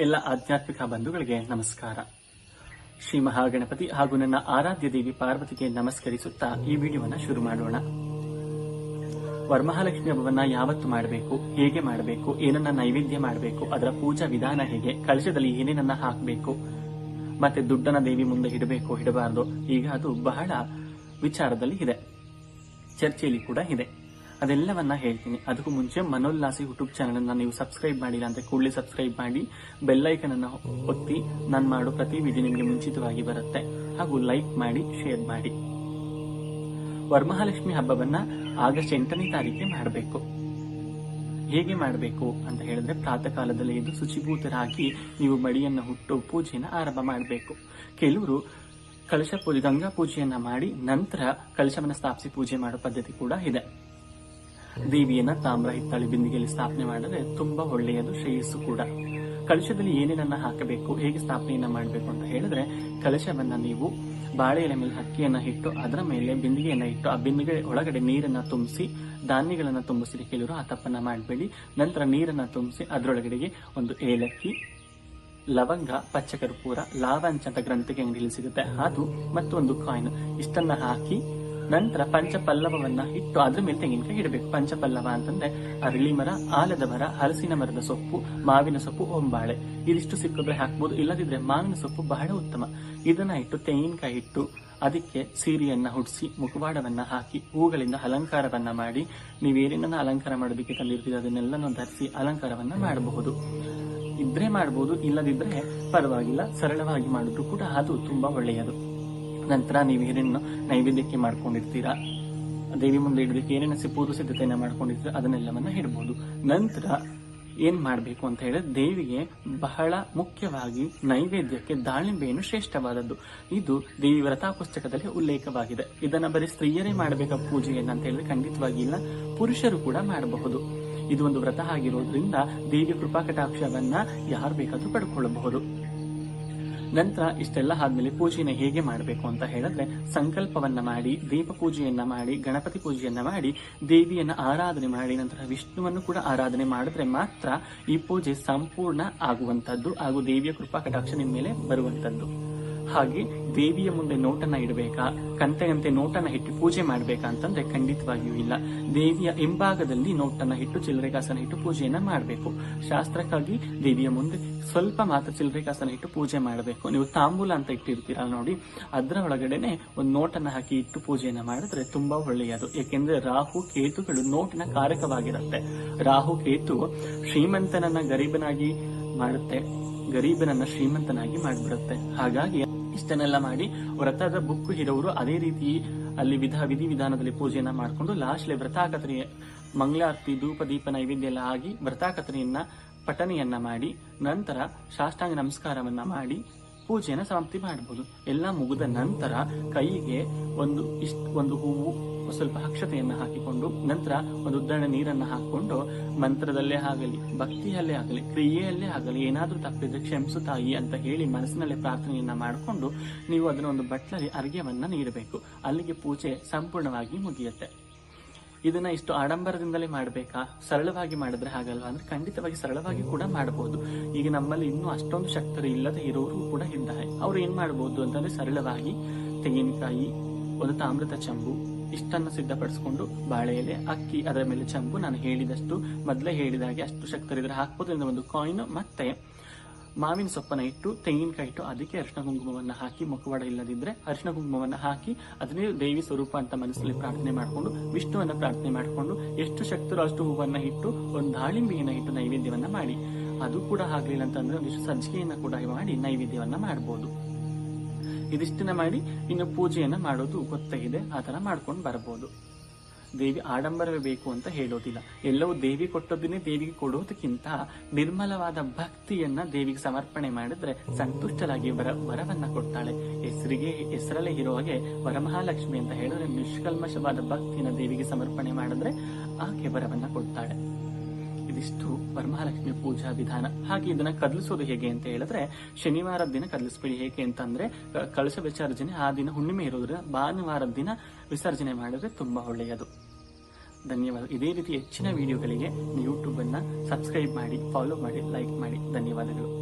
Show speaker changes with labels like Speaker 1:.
Speaker 1: ಎಲ್ಲ ಆಧ್ಯಾತ್ಮಿಕ ಬಂಧುಗಳಿಗೆ ನಮಸ್ಕಾರ. ಶ್ರೀ ಮಹಾಗಣಪತಿ ಹಾಗೂ ನನ್ನ ಆರಾಧ್ಯ ದೇವಿ ಪಾರ್ವತಿಗೆ ನಮಸ್ಕರಿಸುತ್ತಾ ಈ ವಿಡಿಯೋವನ್ನು ಶುರು ಮಾಡೋಣ. ವರಮಹಾಲಕ್ಷ್ಮಿ ಹಬ್ಬವನ್ನ ಯಾವತ್ತು ಮಾಡಬೇಕು, ಹೇಗೆ ಮಾಡಬೇಕು, ಏನನ್ನ ನೈವೇದ್ಯ ಮಾಡಬೇಕು, ಅದರ ಪೂಜಾ ವಿಧಾನ ಹೇಗೆ ಕಳಶದಲ್ಲಿ ಏನೇನನ್ನ ಹಾಕಬೇಕು, ಮತ್ತೆ ದುಡ್ಡನ ದೇವಿ ಮುಂದೆ ಇಡಬೇಕು, ಇಡಬಾರದು, ಈಗ ಅದು ಬಹಳ ವಿಚಾರದಲ್ಲಿ ಇದೆ. ಚರ್ಚೆಯಲ್ಲಿ ಕೂಡ ಇದೆ. ಅದೆಲ್ಲವನ್ನ ಹೇಳ್ತೀನಿ. ಅದಕ್ಕೂ ಮುಂಚೆ ಮನೋಲ್ಲಾಸಿ ಯೂಟ್ಯೂಬ್ ಚಾನಲ್ ಅನ್ನ ನೀವು ಸಬ್ಸ್ಕ್ರೈಬ್ ಮಾಡಿಲ್ಲ ಅಂತ ಕೂಡಲೇ ಸಬ್ಸ್ಕ್ರೈಬ್ ಮಾಡಿ ಬೆಲ್ಲೈಕನ್ ಅನ್ನ ಒತ್ತಿ, ನಾನು ಮಾಡೋ ಪ್ರತಿ ವಿಡಿಯೋ ನಿಮಗೆ ಮುಂಚಿತವಾಗಿ ಬರುತ್ತೆ. ಹಾಗೂ ಲೈಕ್ ಮಾಡಿ, ಶೇರ್ ಮಾಡಿ. ವರಮಹಾಲಕ್ಷ್ಮಿ ಹಬ್ಬವನ್ನ ಆಗಸ್ಟ್ ಎಂಟನೇ ತಾರೀಕಿಗೆ ಮಾಡಬೇಕು. ಹೇಗೆ ಮಾಡಬೇಕು ಅಂತ ಹೇಳಿದ್ರೆ ಪ್ರಾತಃ ಕಾಲದಲ್ಲಿ ಎದ್ದು ಶುಚಿಭೂತರಾಗಿ ನೀವು ಮಡಿಯನ್ನು ಹುಟ್ಟು ಪೂಜೆಯನ್ನು ಆರಂಭ ಮಾಡಬೇಕು. ಕೆಲವರು ಕಲಶ ಪೂಜೆ, ಗಂಗಾ ಪೂಜೆಯನ್ನ ಮಾಡಿ ನಂತರ ಕಳಶವನ್ನು ಸ್ಥಾಪಿಸಿ ಪೂಜೆ ಮಾಡೋ ಪದ್ಧತಿ ಕೂಡ ಇದೆ. ದೇವಿಯನ್ನ ತಾಮ್ರ ಹಿತ್ತಾಳಿ ಬಿಂದಿಗೆಯಲ್ಲಿ ಸ್ಥಾಪನೆ ಮಾಡಿದ್ರೆ ತುಂಬಾ ಒಳ್ಳೆಯದು, ಶ್ರೇಯಸ್ಸು ಕೂಡ. ಕಲಶದಲ್ಲಿ ಏನೇನನ್ನ ಹಾಕಬೇಕು, ಹೇಗೆ ಸ್ಥಾಪನೆಯನ್ನ ಮಾಡಬೇಕು ಅಂತ ಹೇಳಿದ್ರೆ, ಕಲಶವನ್ನ ನೀವು ಬಾಳೆ ಎಲೆ ಮೇಲೆ ಹಕ್ಕಿಯನ್ನ ಇಟ್ಟು, ಅದರ ಮೇಲೆ ಬಿಂದಿಗೆಯನ್ನ ಇಟ್ಟು, ಆ ಬಿಂದಿಗೆ ಒಳಗಡೆ ನೀರನ್ನ ತುಂಬಿಸಿ, ಧಾನ್ಯಗಳನ್ನ ತುಂಬಿಸಿ ಕೆಲವರು ಆ ತಪ್ಪನ್ನ ಮಾಡಬೇಡಿ. ನಂತರ ನೀರನ್ನ ತುಂಬಿಸಿ, ಅದರೊಳಗಡೆಗೆ ಒಂದು ಏಲಕ್ಕಿ, ಲವಂಗ, ಪಚ್ಚಕರ್ಪೂರ, ಲಾವಂಚ ಅಂತ ಗ್ರಂಥಿಗೆ ಅಂಗಡಿಯಲ್ಲಿ ಸಿಗುತ್ತೆ. ಅದು ಮತ್ತೊಂದು ಕಾಯಿನ್ ಇಷ್ಟನ್ನ ಹಾಕಿ ನಂತರ ಪಂಚಪಲ್ಲವವನ್ನ ಇಟ್ಟು ಅದ್ರ ಮೇಲೆ ತೆಂಗಿನಕಾಯಿ ಇಡಬೇಕು. ಪಂಚಪಲ್ಲವ ಅಂತಂದ್ರೆ ಅರಳಿ ಮರ, ಆಲದ ಮರ, ಹಲಸಿನ ಮರದ ಸೊಪ್ಪು, ಮಾವಿನ ಸೊಪ್ಪು, ಒಂಬಾಳೆ. ಇದಿಷ್ಟು ಸಿಕ್ಕಿದ್ರೆ ಹಾಕ್ಬೋದು. ಇಲ್ಲದಿದ್ರೆ ಮಾವಿನ ಸೊಪ್ಪು ಬಹಳ ಉತ್ತಮ. ಇದನ್ನ ಇಟ್ಟು ತೆಂಗಿನಕಾಯಿ ಇಟ್ಟು ಅದಕ್ಕೆ ಸೀರೆಯನ್ನ ಹುಡಿಸಿ ಮುಖವಾಡವನ್ನ ಹಾಕಿ, ಹೂಗಳಿಂದ ಅಲಂಕಾರವನ್ನ ಮಾಡಿ, ನೀವೇನೇನನ್ನ ಅಲಂಕಾರ ಮಾಡೋದಕ್ಕೆ ಅದನ್ನೆಲ್ಲ ಅದನ್ನೆಲ್ಲನೂ ಧರಿಸಿ ಅಲಂಕಾರವನ್ನ ಮಾಡಬಹುದು. ಇದ್ರೆ ಮಾಡಬಹುದು ಇಲ್ಲದಿದ್ರೆ ಪರವಾಗಿಲ್ಲ, ಸರಳವಾಗಿ ಮಾಡಿದ್ರು ಕೂಡ ಅದು ತುಂಬಾ ಒಳ್ಳೆಯದು. ನಂತರ ನೀವು ಏನೇನು ನೈವೇದ್ಯಕ್ಕೆ ಮಾಡ್ಕೊಂಡಿರ್ತೀರಾ? ದೇವಿ ಮುಂದೆ ಇಡೋದಕ್ಕೆ ಏನೇನು ಪೂರ್ವ ಸಿದ್ಧತೆಯನ್ನ ಮಾಡ್ಕೊಂಡಿರ್ತೀರ, ಅದನ್ನೆಲ್ಲವನ್ನ ಇಡಬಹುದು ನಂತರ ಏನ್ ಮಾಡಬೇಕು ಅಂತ ಹೇಳಿದ್ರೆ ದೇವಿಗೆ ಬಹಳ ಮುಖ್ಯವಾಗಿ ನೈವೇದ್ಯಕ್ಕೆ ದಾಳಿಂಬೆಯನ್ನು ಶ್ರೇಷ್ಠವಾದದ್ದು. ಇದು ದೇವಿ ವ್ರತಾ ಪುಸ್ತಕದಲ್ಲಿ ಉಲ್ಲೇಖವಾಗಿದೆ. ಇದನ್ನ ಬರೀ ಸ್ತ್ರೀಯರೇ ಮಾಡಬೇಕ ಪೂಜೆಯನ್ನ ಅಂತ ಹೇಳಿದ್ರೆ ಖಂಡಿತವಾಗಿ ಇಲ್ಲ. ಪುರುಷರು ಕೂಡ ಮಾಡಬಹುದು. ಇದು ಒಂದು ವ್ರತ ಆಗಿರೋದ್ರಿಂದ ದೇವಿಯ ಕೃಪಾ ಕಟಾಕ್ಷವನ್ನ ಯಾರು ಬೇಕಾದ್ರೂ ಪಡ್ಕೊಳ್ಳಬಹುದು ನಂತರ ಇಷ್ಟೆಲ್ಲ ಆದ್ಮೇಲೆ ಪೂಜೆನ ಹೇಗೆ ಮಾಡಬೇಕು ಅಂತ ಹೇಳಿದ್ರೆ ಸಂಕಲ್ಪವನ್ನ ಮಾಡಿ ದೀಪ ಪೂಜೆಯನ್ನ ಮಾಡಿ, ಗಣಪತಿ ಪೂಜೆಯನ್ನ ಮಾಡಿ, ದೇವಿಯನ್ನ ಆರಾಧನೆ ಮಾಡಿ, ನಂತರ ವಿಷ್ಣುವನ್ನು ಕೂಡ ಆರಾಧನೆ ಮಾಡಿದ್ರೆ ಮಾತ್ರ ಈ ಪೂಜೆ ಸಂಪೂರ್ಣ ಆಗುವಂತದ್ದು ಹಾಗೂ ದೇವಿಯ ಕೃಪಾ ಕಟಾಕ್ಷ ನಿಮ್ಮ ಮೇಲೆ ಬರುವಂತದ್ದು ಹಾಗೆ ದೇವಿಯ ಮುಂದೆ ನೋಟನ ಇಡಬೇಕಾ, ಕಂತೆಯಂತೆ ನೋಟನ ಇಟ್ಟು ಪೂಜೆ ಮಾಡಬೇಕಾ ಅಂತಂದ್ರೆ ಖಂಡಿತವಾಗಿಯೂ ಇಲ್ಲ. ದೇವಿಯ ಹಿಂಭಾಗದಲ್ಲಿ ನೋಟನ್ನ ಇಟ್ಟು ಚಿಲ್ಲರೆಗಾಸನ ಇಟ್ಟು ಪೂಜೆಯನ್ನ ಮಾಡಬೇಕು. ಶಾಸ್ತ್ರಕ್ಕಾಗಿ ದೇವಿಯ ಮುಂದೆ ಸ್ವಲ್ಪ ಮಾತ್ರ ಚಿಲ್ಲರೆಗಾಸನ ಇಟ್ಟು ಪೂಜೆ ಮಾಡಬೇಕು. ನೀವು ತಾಂಬೂಲ ಅಂತ ಇಟ್ಟಿರ್ತೀರಾ ನೋಡಿ ಅದರ ಒಳಗಡೆನೆ ಒಂದು ನೋಟನ್ನ ಹಾಕಿ ಇಟ್ಟು ಪೂಜೆಯನ್ನ ಮಾಡಿದ್ರೆ ತುಂಬಾ ಒಳ್ಳೆಯದು. ಏಕೆಂದ್ರೆ ರಾಹು ಕೇತುಗಳು ನೋಟಿನ ಕಾರಕವಾಗಿರುತ್ತೆ. ರಾಹು ಕೇತು ಶ್ರೀಮಂತನನ್ನ ಗರೀಬನಾಗಿ ಮಾಡುತ್ತೆ. ಗರೀಬನನ್ನ ಶ್ರೀಮಂತನಾಗಿ ಮಾಡಿಬಿಡುತ್ತೆ. ಹಾಗಾಗಿ ಇಷ್ಟನ್ನೆಲ್ಲ ಮಾಡಿ ವ್ರತದ ಬುಕ್ ಇರೋರು ಅದೇ ರೀತಿ ಅಲ್ಲಿ ವಿಧ ವಿಧಿ ವಿಧಾನದಲ್ಲಿ ಪೂಜೆಯನ್ನ ಮಾಡಿಕೊಂಡು ಲಾಸ್ಟ್ಲಿ ವ್ರತಾಕತರಿ ಮಂಗಳಾರತಿ, ಧೂಪ, ದೀಪ, ನೈವೇದ್ಯ ಎಲ್ಲ ಆಗಿ ವ್ರತಾಕತರಿಯನ್ನ ಪಠನೆಯನ್ನ ಮಾಡಿ ನಂತರ ಸಾಷ್ಟಾಂಗ ನಮಸ್ಕಾರವನ್ನ ಮಾಡಿ ಪೂಜೆಯನ್ನ ಸಮಾಪ್ತಿ ಮಾಡಬಹುದು ಎಲ್ಲ ಮುಗಿದ ನಂತರ ಕೈಗೆ ಒಂದು ಇಷ್ಟ ಒಂದು ಹೂವು ಸ್ವಲ್ಪ ಅಕ್ಷತೆಯನ್ನು ಹಾಕಿಕೊಂಡು, ನಂತರ ಒಂದು ಉದ್ದಣ ನೀರನ್ನು ಹಾಕಿಕೊಂಡು ಮಂತ್ರದಲ್ಲೇ ಆಗಲಿ, ಭಕ್ತಿಯಲ್ಲೇ ಆಗಲಿ, ಕ್ರಿಯೆಯಲ್ಲೇ ಆಗಲಿ, ಏನಾದರೂ ತಪ್ಪಿದ್ರೆ ಕ್ಷಮಿಸು ತಾಯಿ ಅಂತ ಹೇಳಿ ಮನಸ್ಸಿನಲ್ಲೇ ಪ್ರಾರ್ಥನೆಯನ್ನ ಮಾಡಿಕೊಂಡು ನೀವು ಅದನ್ನ ಒಂದು ಬಟ್ಲಲ್ಲಿ ಅರ್ಘ್ಯವನ್ನ ನೀಡಬೇಕು. ಅಲ್ಲಿಗೆ ಪೂಜೆ ಸಂಪೂರ್ಣವಾಗಿ ಮುಗಿಯುತ್ತೆ. ಇದನ್ನ ಇಷ್ಟು ಆಡಂಬರದಿಂದಲೇ ಮಾಡಬೇಕಾ? ಸರಳವಾಗಿ ಮಾಡಿದ್ರೆ ಹಾಗಲ್ವಾ? ಅಂದ್ರೆ ಖಂಡಿತವಾಗಿ ಸರಳವಾಗಿ ಕೂಡ ಮಾಡಬಹುದು ಈಗ ನಮ್ಮಲ್ಲಿ ಇನ್ನೂ ಅಷ್ಟೊಂದು ಶಕ್ತರು ಇಲ್ಲದೆ ಇರೋರು ಕೂಡ ಇದ್ದಾರೆ. ಅವ್ರು ಏನ್ ಮಾಡಬಹುದು ಅಂತಂದ್ರೆ ಸರಳವಾಗಿ ತೆಂಗಿನಕಾಯಿ ಒಂದು ತಾಮ್ರದ ಚಂಬು ಇಷ್ಟನ್ನ ಸಿದ್ಧಪಡಿಸಿಕೊಂಡು ಬಾಳೆ ಎಲೆ ಅಕ್ಕಿ, ಅದರ ಮೇಲೆ ಚಂಬು. ನಾನು ಹೇಳಿದಷ್ಟು, ಮೊದಲೇ ಹೇಳಿದಾಗೆ ಅಷ್ಟು ಶಕ್ತರಿದ್ರೆ ಹಾಕಬಹುದು ಒಂದು ಕಾಯಿನ್ ಮತ್ತೆ ಮಾವಿನ ಸೊಪ್ಪನ ಇಟ್ಟು, ತೆಂಗಿನಕಾಯಿ ಇಟ್ಟು, ಅದಕ್ಕೆ ಅರಿಶಿನ ಕುಂಕುಮವನ್ನು ಹಾಕಿ, ಮುಖವಾಡ ಇಲ್ಲದಿದ್ರೆ ಅರಿಶಿನ ಕುಂಕುಮವನ್ನು ಹಾಕಿ, ಅದನ್ನೇ ದೇವಿ ಸ್ವರೂಪ ಅಂತ ಮನಸ್ಸಲ್ಲಿ ಪ್ರಾರ್ಥನೆ ಮಾಡಿಕೊಂಡು, ವಿಷ್ಣುವನ್ನ ಪ್ರಾರ್ಥನೆ ಮಾಡಿಕೊಂಡು, ಎಷ್ಟು ಶಕ್ತರು ಅಷ್ಟು ಹೂವನ್ನ ಇಟ್ಟು, ಒಂದು ದಾಳಿಂಬೆಯನ್ನು ಇಟ್ಟು ನೈವೇದ್ಯವನ್ನ ಮಾಡಿ. ಅದು ಕೂಡ ಆಗಲಿಲ್ಲ ಅಂತಂದ್ರೆ ಒಂದಿಷ್ಟು ಸಜ್ಜಿಗೆಯನ್ನ ಕೂಡ ಮಾಡಿ, ನೈವೇದ್ಯವನ್ನ ಮಾಡಬಹುದು ಇದಿಷ್ಟನ್ನ ಮಾಡಿ ಇನ್ನು ಪೂಜೆಯನ್ನ ಮಾಡೋದು ಗೊತ್ತಾಗಿದೆ, ಆ ತರ ಮಾಡ್ಕೊಂಡು ಬರಬಹುದು ದೇವಿ ಆಡಂಬರವೇ ಬೇಕು ಅಂತ ಹೇಳೋದಿಲ್ಲ. ಎಲ್ಲವೂ ದೇವಿ ಕೊಟ್ಟದ್ದನ್ನೇ ದೇವಿಗೆ ಕೊಡೋದಕ್ಕಿಂತ ನಿರ್ಮಲವಾದ ಭಕ್ತಿಯನ್ನ ದೇವಿಗೆ ಸಮರ್ಪಣೆ ಮಾಡಿದ್ರೆ ಸಂತುಷ್ಟರಾಗಿ ವರ ವರವನ್ನ ಕೊಡ್ತಾಳೆ. ಹೆಸರಿಗೆ ಹೆಸರಲ್ಲೇ ಇರೋ ಹಾಗೆ ವರಮಹಾಲಕ್ಷ್ಮಿ ಅಂತ ಹೇಳಿದ್ರೆ ನಿಷ್ಕಲ್ಮಶವಾದ ಭಕ್ತಿಯನ್ನ ದೇವಿಗೆ ಸಮರ್ಪಣೆ ಮಾಡಿದ್ರೆ ಆಕೆ ವರವನ್ನ ಕೊಡ್ತಾಳೆ. ಇದಿಷ್ಟು ವರಮಹಾಲಕ್ಷ್ಮಿ ಪೂಜಾ ವಿಧಾನ. ಹಾಗೆ ಇದನ್ನ ಕದಲಿಸೋದು ಹೇಗೆ ಅಂತ ಹೇಳಿದ್ರೆ, ಶನಿವಾರದ ದಿನ ಕದಲಿಸ್ಬೇಡಿ. ಹೇಗೆ ಅಂತಂದ್ರೆ ಕಳಸ ವಿಸರ್ಜನೆ ಆ ದಿನ ಹುಣ್ಣಿಮೆ ಇರೋದ್ರ ಭಾನುವಾರದ ದಿನ ವಿಸರ್ಜನೆ ಮಾಡಿದ್ರೆ ತುಂಬಾ ಒಳ್ಳೆಯದು. ಧನ್ಯವಾದ. ಇದೇ ರೀತಿ ಹೆಚ್ಚಿನ ವಿಡಿಯೋಗಳಿಗೆ ಯೂಟ್ಯೂಬ್ ಅನ್ನ ಸಬ್ಸ್ಕ್ರೈಬ್ ಮಾಡಿ ಫಾಲೋ ಮಾಡಿ ಲೈಕ್ ಮಾಡಿ. ಧನ್ಯವಾದಗಳು.